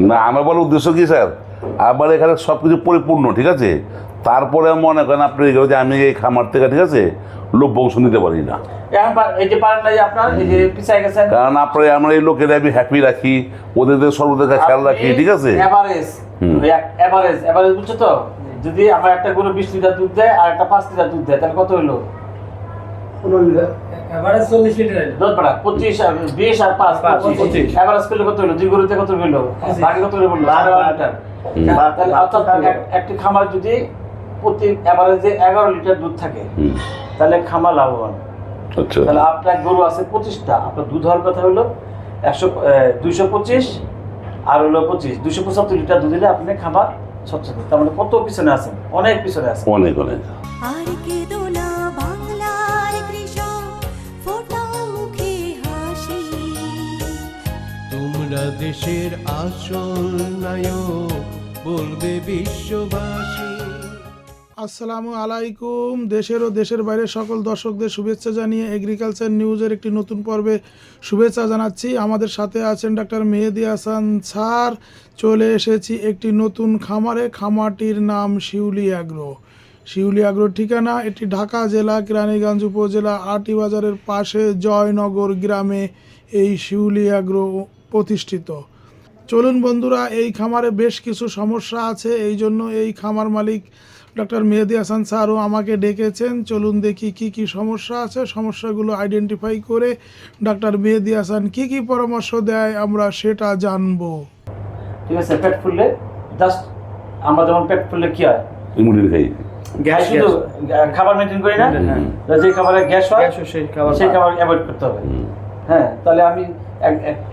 না আমার বলার উদ্দেশ্য কি স্যার? আমার এখানে সব কিছু পরিপূর্ণ ঠিক আছে? তারপরে মনে করেন আপনি যে আমি এই খামার থেকে ঠিক আছে লোক বংশ নিতে পারি না। এখন পা- এই যে পারেন না যে আপনার পিছায় গেছেন। কারণ আপনার আমরা এই লোকের আমি হ্যাপি রাখি ওদের সর্বদা খেয়াল রাখি ঠিক আছে? এভারেজ হুম। এভারেজ এভারেজ বুঝছ তো? যদি আমার একটা গরু বিশ লিটার দুধ দেয় আর একটা পাঁচ লিটার দুধ দেয় তাহলে কত হলো এবারে চল্লিশ লিটার দুধ পাড়া পঁচিশ আর বিশ আর পাঁচ। পাঁচ, পঁচিশ। পঁচিশ। এভারেজ করলে কত হলো দুই গরুতে কত হলো বাকি কত হলো বলল? আঠারো লিটার। অর্থাৎ একটি খামার যদি প্রতি এভারেজে এগারো লিটার দুধ থাকে তাহলে খামার লাভবান। আচ্ছা। তাহলে আপনার গরু আছে পঁচিশটা। আপনার দুধ হওয়ার কথা হলো একশো দুইশো পঁচিশ আর হলো পঁচিশ। দুইশো পঁচাত্তর লিটার দুধ দিলে আপনি খাবার সচ্ছল তার মানে কত পিছনে আছেন? অনেক পিছনে আছেন। অনেক অনেক। আর তোমরা দেশের আসল নায়ক বলবে বিশ্ববাসী। আসসালামু আলাইকুম। দেশের ও দেশের বাইরে সকল দর্শকদের শুভেচ্ছা জানিয়ে এগ্রিকালচার নিউজের একটি নতুন পর্বে শুভেচ্ছা জানাচ্ছি। আমাদের সাথে আছেন ডাক্তার মেহেদি হাসান স্যার। চলে এসেছি একটি নতুন খামারে। খামারটির নাম শিউলি অ্যাগ্রো শিউলি অ্যাগ্রোর ঠিকানা এটি ঢাকা জেলা, কেরানীগঞ্জ উপজেলা আটি বাজারের পাশে জয়নগর গ্রামে এই শিউলি অ্যাগ্রো প্রতিষ্ঠিত। চলুন বন্ধুরা এই খামারে বেশ কিছু সমস্যা আছে এই জন্য এই খামার মালিক ডক্টর মেহেদি হাসান স্যারও আমাকে ডেকেছেন। চলুন দেখি কি কি সমস্যা আছে সমস্যাগুলো আইডেন্টিফাই করে ডক্টর মেহেদি হাসান কি কি পরামর্শ দেয় আমরা সেটা জানব। ঠিক আছে পেট ফুললে জাস্ট আমরা যেমন পেট ফুললে কি হয়? ইমুনিটি খাই। গ্যাস শুধু খাবার মেনটেন করি না? যে খাবারে গ্যাস হয় সেই খাবার সেই খাবার অ্যাভয়েড করতে হবে। হ্যাঁ তাহলে আমি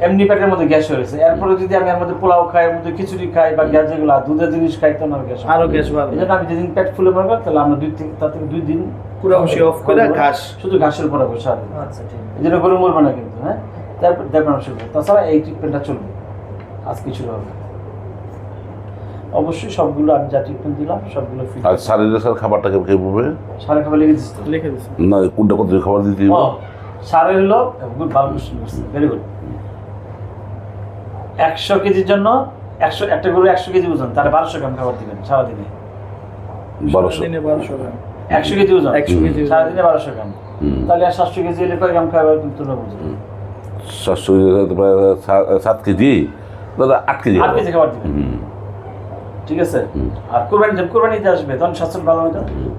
এমনি পেটের মধ্যে গ্যাস হয়েছে এরপরে যদি আমি এর মধ্যে পোলাও খাই এর মধ্যে খিচুড়ি খাই বা গ্যাস যেগুলো দুধের জিনিস খাই তো আমার গ্যাস আরও গ্যাস বাড়বে। এই আমি যেদিন পেট ফুলে মরবো তাহলে আমরা দুই থেকে তার থেকে দুই দিন পুরো off করে ঘাস। শুধু ঘাসের উপরে বসে হবে আচ্ছা ঠিক এই জন্য গরু মরবে না কিন্তু হ্যাঁ? তারপর শুরু। তাছাড়া এই ট্রিটমেন্টটা চলবে। আজ কিছু হবে। অবশ্যই সবগুলো আমি যা ট্রিটমেন্ট দিলাম সবগুলো ফ্রি আর স্যারের স্যার খাবারটাকে খেয়ে পড়বে সারা খাবার লেগে দিচ্ছি। লিখে দিচ্ছি না কোনটা কত খাবার দিতে ও সারের হলো গুড ভালো কোশ্চেন ভেরি গুড একশো কেজির জন্য একশো একটা গরু একশো কেজি ওজন তাহলে বারোশো গ্রাম খাবার দিবেন সারাদিনে। বারোশো। দিনে বারোশো গ্রাম। একশো কেজি ওজন? একশো কেজি। সারাদিনে বারোশো গ্রাম। তাহলে আর সাতশো কেজি হলে কয় গ্রাম খাবার কিন্তু তোমরা বুঝো। সাতশো প্রায় সাত কেজি? দাদা আট কেজি আট কেজি খাবার দিবেন। ঠিক আছে? আর কোরবানি যখন কোরবানিতে আসবে। তখন সাতশো ভালো হবে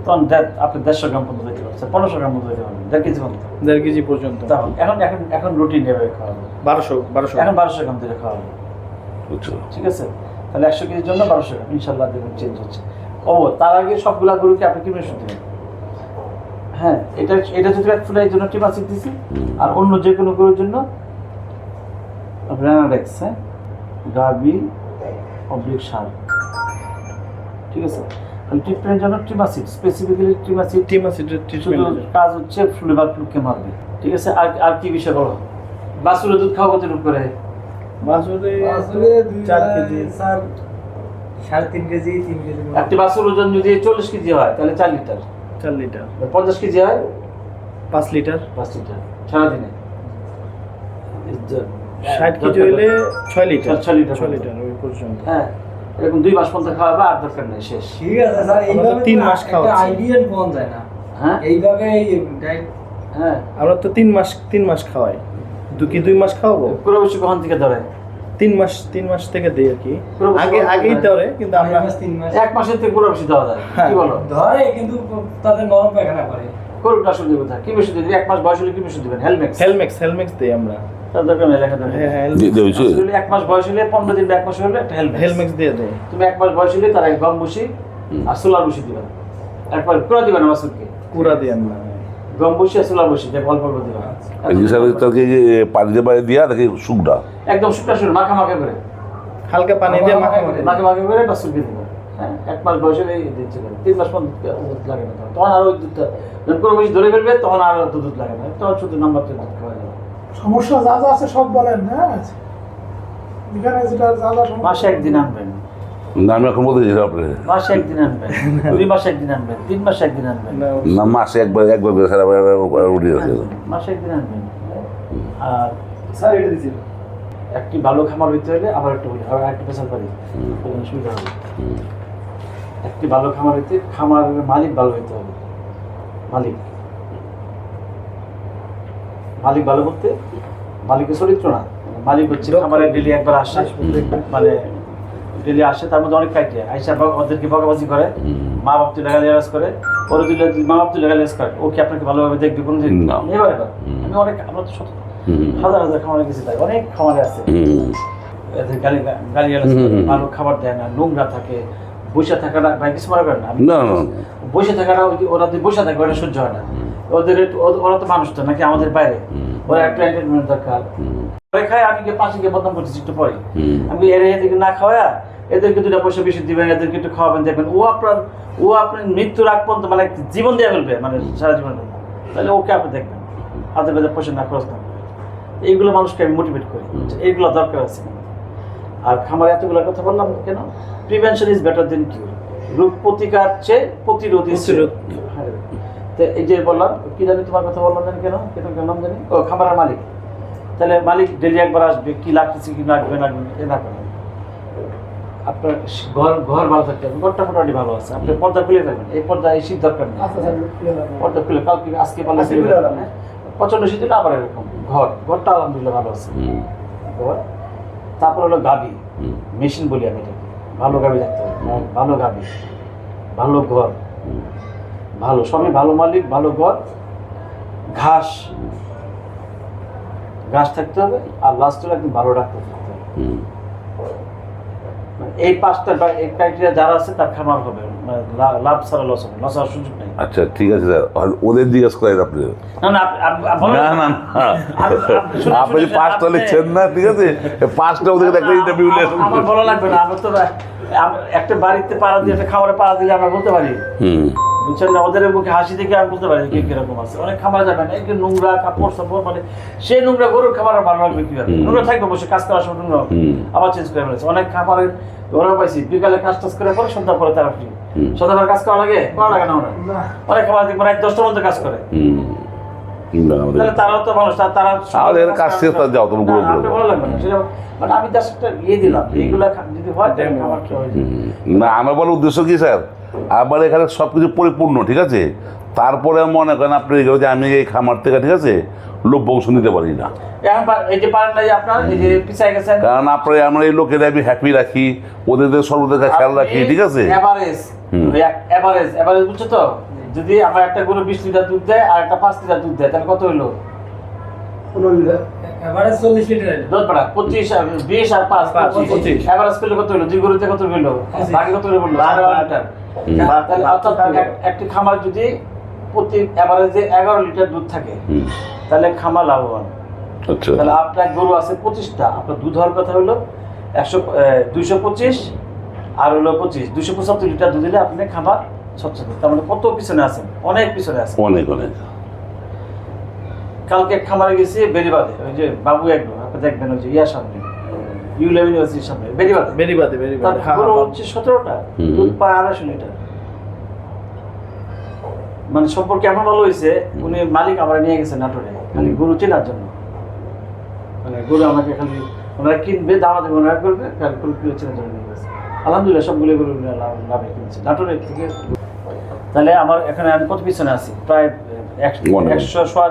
তখন আপনি দেড়শো গ্রাম পর্যন্ত পনেরোশো গ্রাম দিতে দেড় কেজি পর্যন্ত। দেড় কেজি পর্যন্ত। তখন এখন এখন এখন রুটিন নেবে খাওয়া হবে বারোশো বারোশো। এখন বারোশো গ্রাম দিলে খাওয়া হবে বুঝছ। ঠিক আছে? তাহলে একশো কেজির জন্য বারোশো গ্রাম। ইনশাল্লাহ দেখুন চেঞ্জ হচ্ছে। ও তার আগে সবগুলা গরুকে আপনি কিনে শুনতে হ্যাঁ এটা এটা যদি এক ফুলের জন্য টিমাসিক দিছি আর অন্য যে কোনো গরুর জন্য রেনাডেক্স হ্যাঁ? গাবি অবলিক সার। ঠিক আছে? ট্রিটমেন্টের জন্য ট্রিমাসিড স্পেসিফিক্যালি ট্রিমাসিড টিম ট্রিটমেন্ট কাজ হচ্ছে ফ্লেভার ফ্লুকে মারবে। ঠিক আছে? আর আর কি বিষয় বলো? বাসুরের দুধ খাওয়া কত করে? বাসুরে চার কেজি। স্যার সাড়ে তিন কেজি তিন কেজি একটি বাসুর ওজন যদি চল্লিশ কেজি হয় তাহলে চার লিটার। চার লিটার। পঞ্চাশ কেজি হয়? পাঁচ লিটার। পাঁচ লিটার। সারাদিনে? ষাট কেজি হলে ছয় লিটার। ছয় লিটার। ছয় লিটার ওই পর্যন্ত। হ্যাঁ। এরকম দুই মাস পর্যন্ত খাওয়াবে আর দরকার নেই শেষ। ঠিক আছে স্যার এইভাবে তিন মাস একটা খাওয়াচ্ছি। আইডিয়া পাওয়া যায় না। হ্যাঁ? এইভাবে এই হ্যাঁ। আমরা তো তিন মাস তিন মাস খাওয়াই। দু কি দুই মাস খাওয়াবো? পুরো বেশি কখন থেকে ধরে? তিন মাস তিন মাস থেকে দিই আর কি। আগে আগেই ধরে। কিন্তু আমরা তিন মাস তিন মাস। এক মাসের থেকে পুরো বেশি দেওয়া যায়। হ্যাঁ। কি বলো? ধরে কিন্তু তাদের নরম পায়খানা করে। করুন আসলে কি বেশি দিবেন এক মাস বয়স হলে কি বেশি দিবেন? হেলমেট হেলমেক্স হেলমেক্স দিই আমরা। হ্যাঁ হ্যাঁ এক মাস বয়স হলে পনেরো দিন এক মাস হলে একটা হেলমেট দিয়ে দেয়। তুমি এক মাস বয়স হলে তার এক গম বসি আর সোলার বসি দিবেন একবার পুরো দিবেন বাসুরকে পুরা দিয়ে না। গম বসি আর সোলার বসি দেখ অল্প অল্প যে তাকে যে পানি দিয়ে তাকে শুকনা একদম শুকনা শুকনো মাখা মাখা করে। হালকা পানি দিয়ে মাখা করে মাখা মাখা করে। বাসুরকে দিবেন হ্যাঁ? এক মাস বয়স হলে দিচ্ছে তিন মাস পর দুধ লাগে না তখন। আর ওই দুধটা যখন কোনো বেশি ধরে ফেলবে তখন আর দুধ লাগে না। তখন শুধু নাম্বার দুধ সমস্যা যা যা আছে সব বলেন হ্যাঁ? এখানে যেটা যা যা মাসে একদিন আনবেন। না আমি এখন বলতে চাই আপনি মাসে একদিন আনবেন। দুই মাসে একদিন আনবেন তিন মাসে একদিন আনবেন। না, মাসে একবার একবার করে স্যার উঠে আছে মাসে একদিন আনবেন। আর স্যার এটা একটি ভালো খামার হইতে হলে আবার একটু বলি আবার একটু পেশাল পারি তাহলে সুবিধা হবে। একটি ভালো খামার হইতে খামারের মালিক ভালো হইতে হবে। মালিক। মালিক ভালো করতে মালিকের চরিত্র না। মালিক হচ্ছে খামারে ডেলি একবার আসে মানে ডেলি আসে তার মধ্যে অনেক ক্রাইটেরিয়া আইসা ওদেরকে বকাবাজি করে মা বাপ তুলে গালিয়ারাজ করে ওরা তুলে মা বাপ তুলে গালিয়ারাজ করে। ও কি আপনাকে ভালোভাবে দেখবে কোনো। এবার এবার আমি অনেক আমরা তো সত হাজার হাজার খামারে গেছি তাই। অনেক খামারে আছে। এদের গালি হুম। ভালো খাবার দেয় না নোংরা থাকে বসে কিছু করেন না? আমি- না, না, না। বসে থাকাটা ওরা যদি বসে থাকে ওটা সহ্য হয় না। ওদের ওরা তো মানুষ তো নাকি আমাদের বাইরে? ওরা একটা এন্টারটেনমেন্ট দরকার। পরে খায় আমি গিয়ে পাশে গিয়ে বদনাম করতেছি একটু পরে। আমি এর এদিকে না খাওয়া এদেরকে দুটা পয়সা বেশি দিবেন এদেরকে একটু খাওয়াবেন দেখবেন ও আপনার ও আপনার মৃত্যুর আগ পর্যন্ত মানে জীবন দিয়ে ফেলবে মানে সারা জীবন তাহলে ওকে আপনি দেখবেন। হাতে বেঁধে পয়সা না খরচ না। এইগুলো মানুষকে আমি মোটিভেট করি। এইগুলো দরকার আছে। আর খামারে এতগুলো কথা বললাম কেন? Prevention is better than cure রোগ প্রতিকার চেয়ে প্রতিরোধ হ্যাঁ। তো এই যে বললাম কি জানি তোমার কথা বললাম জানি কেন? কেন কেন জানি? ও খামারের মালিক। তাহলে মালিক ডেলি একবার আসবে কি লাগতেছে কি লাগবে না এ না করেন আপনার ঘর ঘর ভালো থাকতে হবে ঘরটা মোটামুটি ভালো আছে। আপনি পর্দা খুলে ফেলবেন এই পর্দা এই শীত দরকার নেই। পর্দা খুলে কালকে আজকে পারলে হ্যাঁ? প্রচণ্ড শীত হলে আবার এরকম। ঘর ঘরটা আলহামদুলিল্লাহ ভালো আছে। ঘর তারপর হলো গাবি। মেশিন বলি আমি এটাকে। ভালো গাবি থাকতে হবে। ভালো গাবি। ভালো ঘর। ভালো সবই ভালো মালিক ভালো ঘর। ঘাস। ঘাস থাকতে হবে আর লাস্ট একদম ভালো ডাক্তার থাকতে হবে। মানে এই পাঁচটা বা এই ক্রাইটেরিয়া যারা আছে তার খামার হবে। মানে লাভ ছাড়া লস হবে লস হওয়ার সুযোগ নেই। আচ্ছা ঠিক আছে স্যার। ওদের জিজ্ঞেস করেন আপনি। না না না না আপনি পাঁচটা লিখছেন না ঠিক আছে? পাঁচটা ওদের একটা ইন্টারভিউ আম- আমার বলা লাগবে না। আমরা তো একটা বাড়িতে পাড়া দিয়ে একটা খাবারে পাড়া দিলে আমরা বলতে পারি। বুঝছেন না? ওদের মুখে হাসি দেখে আমি বলতে পারি কে কীরকম আছে। অনেক খাবার যাবে না একটু নোংরা কাপড় সাপড় মানে সেই নোংরা গরুর খাবার ভালো লাগবে কীভাবে। নোংরা থাকবে বসে কাজ করার সময় নোংরা আবার চেঞ্জ করে ফেলেছে। অনেক খাবারের ওরা পাইছি বিকালে কাজ টাজ করে পরে সন্ধ্যা পরে তারা ফ্রি হুম। সন্ধ্যাবার কাজ করা লাগে? করা লাগে না ওরা। অনেক খাবার দেখবেন এক দশটার মধ্যে কাজ করে। হুম না, আমাদের তারাও তো মানুষ তারা তারা আমাদের কাজ শেষ তার যাও, তোমার গুঁড়ো না, করে আপনি দাও। ভালো লাগবে না সেটা মানে আমি জাস্ট একটা ইয়ে দিলাম এইগুলা যদি হয় তাহলে খাবারটা হয়ে যাবে হুম। না আমার বলার উদ্দেশ্য কি স্যার? আমার এখানে সব কিছু পরিপূর্ণ ঠিক আছে? তারপরে মনে করেন আপনি যে আমি এই খামার থেকে ঠিক আছে লোক বংশ নিতে পারি না। এখন পা- এই যে পারেন না যে আপনার এই যে পিছাই গেছেন। কারণ আপনার আমরা এই লোকেরা আমি হ্যাপি রাখি ওদের সর্বদা খেয়াল রাখি ঠিক আছে? এভারেজ এভারেজ এভারেজ বুঝছ তো? যদি আমার একটা গরু বিশ লিটার দুধ দেয় আর একটা পাঁচ লিটার দুধ দেয় তাহলে কত হইল? লিটার। পঁচিশ বিশ আর পাঁচ পাঁচ, পঁচিশ। পঁচিশ। এভারেজ করলে কত হইল? দুই গরুতে কত হইল? বাকি কত হইল বারো, বারো বারো। লিটার। অর্থাৎ একটি খামার যদি প্রতি এভারেজে এগারো লিটার দুধ থাকে তাহলে খামার লাভবান। আচ্ছা। তাহলে আপনার গরু আছে পঁচিশটা। আপনার দুধ হওয়ার কথা হলো একশো দুইশো পঁচিশ আর হলো পঁচিশ। দুইশো পঁচাত্তর লিটার দুধ দিলে আপনি খাবার তার মানে কত পিছনে আছেন অনেক পিছনে আছেন অনেক অনেক। কালকে খামারে গেছি বেরিবাদে ওই যে বাবু একদম আপনি দেখবেন ওই যে ইয়ার সামনে। ইউলেভ ইউনিভার্সিটির সামনে বেরিবাদে বেরিবাদে বেরিবাদে গরু হচ্ছে সতেরোটা। হুম। দুধ পায় আড়াইশো লিটার মানে সম্পর্কে এমন ভালো হয়েছে উনি মালিক আমার নিয়ে গেছে নাটোরে। খালি গরু চেনার জন্য। মানে গরু আমাকে খালি ওনারা কিনবে দামা দেবে ওনারা করবে খালি গরু কিলো চেনার জন্য নিয়ে গেছে। আলহামদুলিল্লাহ সবগুলো গরু লাভে কিনছে। নাটোরের থেকে তাহলে আমার এখানে আমি কত পিছনে আছি? প্রায় একশো সোয়া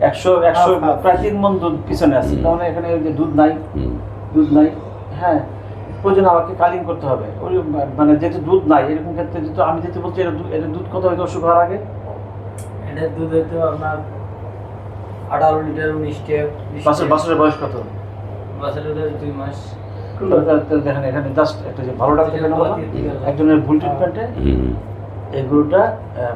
একশো একশো। প্রায় তিন মন দুধ পিছনে আছি। মানে এখানে ওই যে দুধ নাই দুধ নাই হ্যাঁ প্রয়োজন আমাকে কালিং করতে হবে। ওই মানে যেহেতু দুধ নাই এরকম ক্ষেত্রে যেহেতু আমি যেহেতু বলছি এটা দুধ এটা দুধ কত হয়তো অসুখ হওয়ার আগে? এটার দুধ হয়তো আপনার আঠারো লিটার উনিশটা বাসের বাসের বয়স কত? বাসের দুই মাস। তাহলে- তাহলে দেখেন এখানে জাস্ট একটা যে ভালো ডাক্তার একজনের ভুল ট্রিটমেন্টে। এই গরুটা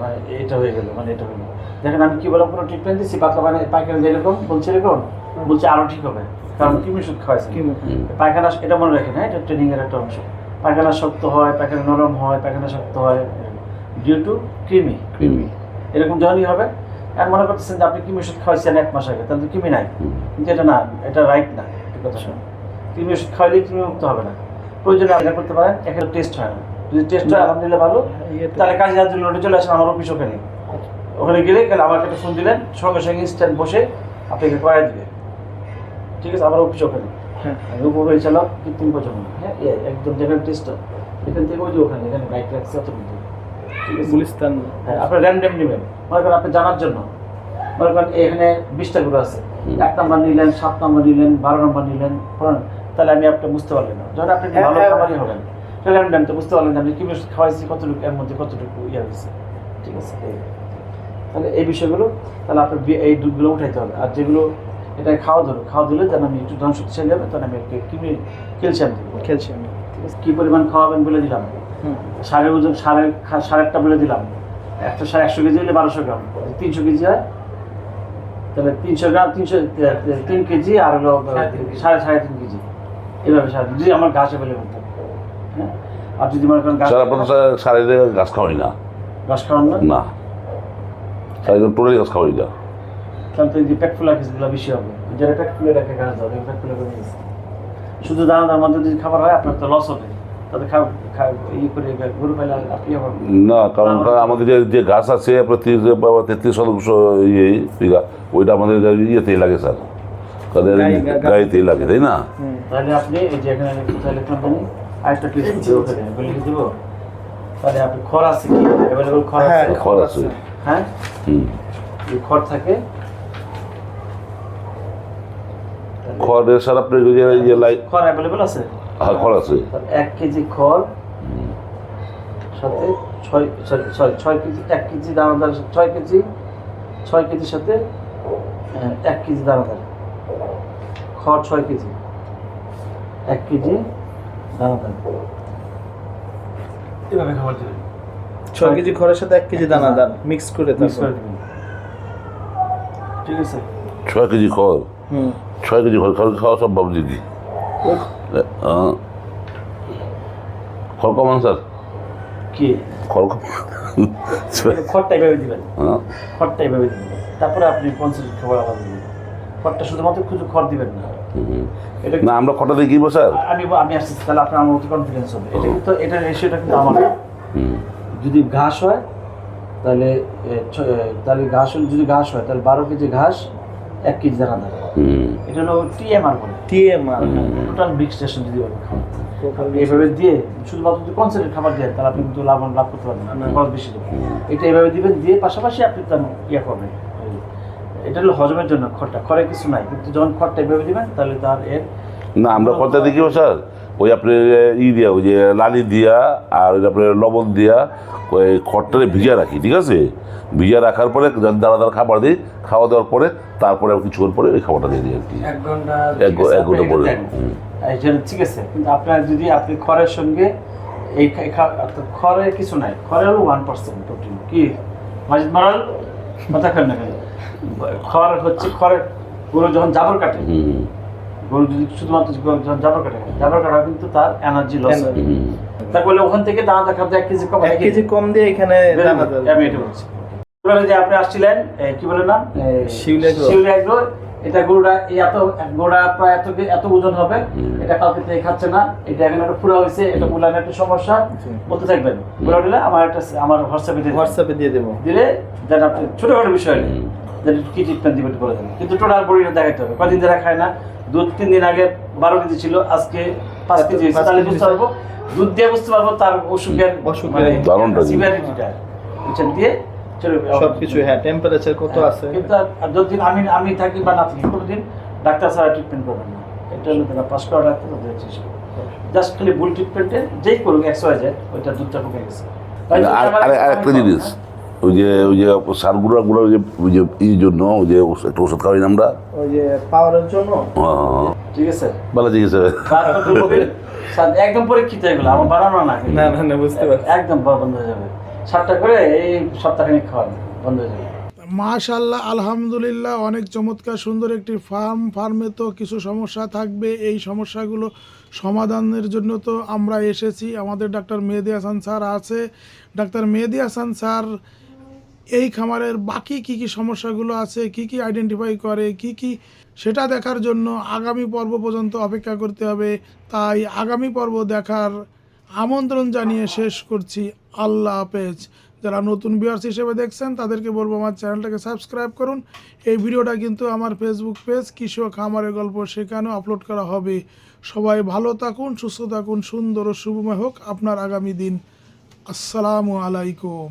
মানে এটা হয়ে গেল মানে এটা হলো দেখেন আমি কি বললাম কোনো ট্রিটমেন্ট দিচ্ছি পাতলা মানে পায়খানা যেরকম বলছে এরকম বলছে আরও ঠিক হবে কারণ কৃমি ওষুধ খাওয়াইছে। পায়খানা এটা মনে রাখেন হ্যাঁ এটা ট্রেনিং এর একটা অংশ। পায়খানা শক্ত হয় পায়খানা নরম হয় পায়খানা শক্ত হয় ডিউ টু কৃমি কৃমি। এরকম যখনই হবে। আর মনে করতেছেন যে আপনি কৃমি ওষুধ খাওয়াইছেন এক মাস আগে তাহলে তো কৃমি নাই। কিন্তু এটা না এটা রাইট না কথা শুনুন কৃমি ওষুধ খাওয়াইলে কৃমি মুক্ত হবে না। প্রয়োজনে আপনি করতে পারেন এখানে টেস্ট হয় না। যদি টেস্ট হয় আলহামদুলিল্লাহ ভালো। তাহলে কাজী রাজুল রোডে চলে আসেন আমার অফিস ওখানে। ওখানে গেলে গেলে আমাকে একটা ফোন দিলেন সঙ্গে সঙ্গে ইনস্ট্যান্ট বসে আপনাকে করাই দিবে। ঠিক আছে আমার অফিস ওখানে। হ্যাঁ। আর উপপরিচালক কৃত্রিম প্রজনন। হ্যাঁ একদম যেখানে টেস্ট এখান থেকে ওই যে ওখানে এখানে বাইক রাখছে অত কিন্তু গুলিস্তান। হ্যাঁ আপনার র্যান্ডম নেবেন। মনে করেন আপনি জানার জন্য। মনে করেন এখানে বিশটা গ্রুপ আছে। এক নম্বর নিলেন সাত নম্বর নিলেন বারো নম্বর নিলেন তাহলে আমি আপনি বুঝতে পারলেন না। যখন আপনি হ্যাঁ, ভালো হ্যাঁ। খাবারই হবেন। তাহলে র্যান্ডম তো বুঝতে পারলেন যে আপনি কি খাওয়াইছি কতটুকু এর মধ্যে কতটুকু ইয়ে হয়েছে? ঠিক আছে তাহলে এই বিষয়গুলো তাহলে আপনার এই দুধগুলো উঠাইতে হবে। আর যেগুলো এটা খাওয়া ধরো খাওয়া দিলে যেন আমি একটু জন শক্তিশালী হবে তখন আমি একটু কিমি ক্যালসিয়াম দিব। খেলছি আমি ঠিক আছে কী পরিমাণ খাওয়াবেন বলে দিলাম। সারের ওজন সাড়ে সাড়ে একটা বলে দিলাম। একটা সাড়ে একশো কেজি হলে বারোশো গ্রাম। তিনশো কেজি হয় তাহলে তিনশো গ্রাম তিনশো তিন কেজি আর হলো সাড়ে সাড়ে তিন কেজি। এভাবে সাড়ে যদি আমার গাছ অ্যাভেলেবল থাকে। আর যদি মনে করেন গাছ স্যার আপনার তো সারে গাছ খাওয়াই না। গাছ খাওয়ান না? না। সারে টোটালি গাছ খাওয়াই না। তাহলে তো যে পেট ফুলা কিছুগুলো বেশি হবে। যারা পেট ফুলে রাখে গাছ দাও পেট ফুলে কমে গেছে শুধু দানাদার মধ্যে যদি খাবার হয় আপনার তো লস হবে। ইয়ে না কারণ আমাদের যে যে গাছ আছে আপনার তিরিশ বা তেত্রিশ শতাংশ ইয়ে বিঘা ওইটা আমাদের ইয়েতেই লাগে স্যার। তাদের গাড়িতেই লাগে তাই না? তাহলে আপনি এই যে এখানে আরেকটা দিতে ওখানে ওগুলো লিখে দেবো? তাহলে আপনি খড় আছে কি? অ্যাভেলেবল খড় হ্যাঁ খড় আছে। হ্যাঁ? খড় থাকে? খড়ের স্যার আপনার ওই যে লাই খড় অ্যাভেলেবল আছে? হ্যাঁ খড় আছে। তাহলে এক কেজি খড় সাথে ছয় সরি ছয় কেজি এক কেজি দানাদার ছয় কেজি ছয় কেজির সাথে এক কেজি দানাদার। খড় ছয় কেজি। এক কেজি এভাবে খাবার দেবেন। ছয় কেজি খড়ের সাথে এক কেজি দানাদার মিক্স করে মিক্স তারপর। ঠিক আছে। ছয় কেজি খড়? হুম। ছয় কেজি খড় খাওয়া খাওয়া সম্ভব দিদি খড় কমান স্যার। কি? খড় কমান খড়টা এভাবে দিবেন। হ্যাঁ খড়টা এভাবে দিবেন। তারপরে আপনি পঞ্চাশ খাবার আবার দিবেন। খড়টা শুধুমাত্র খুঁজে খড় দিবেন না। না আমরা খড়টা দিয়ে কিনবো স্যার? আমি আমি আসছি তাহলে আপনার আমার মতো কনফিডেন্স হবে। এটা কিন্তু এটা রেশিওটা কিন্তু আমার যদি ঘাস হয় তাহলে তাহলে ঘাস যদি ঘাস হয় তাহলে বারো কেজি ঘাস এক কেজি দানাদার হুম। এটা হলো টিএমআর বলে। টিএমআর টোটাল বিগ স্টেশন যদি এভাবে দিয়ে শুধুমাত্র যদি কনসেন্ট্রেট খাবার দেন তাহলে আপনি কিন্তু লাভ লাভ করতে পারবেন খরচ বেশি দেবেন। এটা এভাবে দিবেন দিয়ে পাশাপাশি আপনি তার ইয়ে করবেন। এটা হলো হজমের জন্য খড়টা খড়ে কিছু নাই কিন্তু যখন খড়টা এভাবে দিবেন তাহলে তার এর না আমরা খড়টা কিনবো স্যার? ওই আপনার ই দিয়া ওই যে লালি দিয়া আর ওই আপনার লবণ দিয়া ওই খড়টারে ভিজা রাখি ঠিক আছে? ভিজা রাখার পরে দাঁড়া দানা খাবার দিই খাওয়া দাওয়ার পরে তারপরে কিছুক্ষণ পরে ওই খাবারটা দিয়ে দিই আর কি। এক ঘণ্টা এক ঘণ্টা পরে। ঠিক আছে কিন্তু আপনার যদি আপনি খড়ের সঙ্গে এই খড়ে কিছু নাই খড়ে হলো ওয়ান পার্সেন্ট প্রোটিন কি? মাজিদ মারাল? কথা কেন? খড় হচ্ছে খড়ে গরু যখন জাবর কাটে গরু যদি শুধুমাত্র যখন জাবর কাটে জাবর কাটা কিন্তু তার এনার্জি লস তারপরে ওখান থেকে দানা দেখা এক কেজি কম এক কেজি কম দিয়ে এখানে Very আমি এটা বলছি। যে আপনি আসছিলেন কি বলে নাম? এ, শিউলি এগ্রো। এটা গরুটা এই এত গরুটা প্রায় এত এত ওজন হবে এটা কালকে থেকে খাচ্ছে না। এটা এখানে একটা পুরা হয়েছে এটা উলানের একটা সমস্যা। বলতে থাকবেন। বলে দিলে আমার একটা আমার হোয়াটসঅ্যাপে দিয়ে হোয়াটসঅ্যাপে দিয়ে দেবো। দিলে দেন আপনি ছোটখাটো বিষয় নেই। কি ট্রিটমেন্ট দিবেন বলে দেন? কিন্তু টোটাল বডিটা দেখাতে হবে। কদিন ধরে খায় না? দুধ তিন দিন আগে বারো কেজি ছিল আজকে পাঁচ কেজি হয়েছে। তাহলে বুঝতে পারব দুধ দিয়ে বুঝতে পারব তার অসুখের সিভিয়ারিটিটা বুঝছেন? দিয়ে সবকিছু হ্যাঁ টেম্পারেচার কত হ্যাঁ, আছে? কিন্তু আর আমি আমি থাকি বা না থাকি কোনোদিন ডাক্তার ছাড়া ট্রিটমেন্ট করবেন না। এটা হলো তারা পাস করা ডাক্তার চিকিৎসা জাস্ট খালি ভুল ট্রিটমেন্টে যেই করুক এক্স ওয়াই জেড ওইটা দুধটা ঢুকে গেছে। আর জিনিস ওই যে ওই যে সারগুলো গুলো ওই যে ওই যে জন্য ওই যে একটা ওষুধ খাওয়াই না আমরা? ওই যে পাওয়ারের জন্য? হ্যাঁ, ঠিক আছে। ভালো ঠিক আছে। একদম পরীক্ষিত এগুলো আমার বানানো না না না না বুঝতে পারছি। একদম বন্ধ হয়ে যাবে। সাতটা করে এই সপ্তাহখানিক খাওয়ান বন্ধ হয়ে যাবে। মাশাল্লাহ আলহামদুলিল্লাহ অনেক চমৎকার সুন্দর একটি ফার্ম। ফার্মে তো কিছু সমস্যা থাকবে এই সমস্যাগুলো সমাধানের জন্য তো আমরা এসেছি। আমাদের ডাক্তার মেহেদি হাসান স্যার আছে। ডাক্তার মেহেদি হাসান স্যার এই খামারের বাকি কি কি সমস্যাগুলো আছে, কি কি আইডেন্টিফাই করে, কি কি সেটা দেখার জন্য আগামী পর্ব পর্যন্ত অপেক্ষা করতে হবে। তাই আগামী পর্ব দেখার আমন্ত্রণ জানিয়ে শেষ করছি। আল্লাহ হাফেজ। যারা নতুন ভিউয়ার্স হিসেবে দেখছেন, তাদেরকে বলব আমার চ্যানেলটাকে সাবস্ক্রাইব করুন। এই ভিডিওটা কিন্তু আমার ফেসবুক পেজ কৃষক খামারের গল্প, সেখানেও আপলোড করা হবে। সবাই ভালো থাকুন, সুস্থ থাকুন, সুন্দর ও শুভময় হোক আপনার আগামী দিন। আসসালামু আলাইকুম।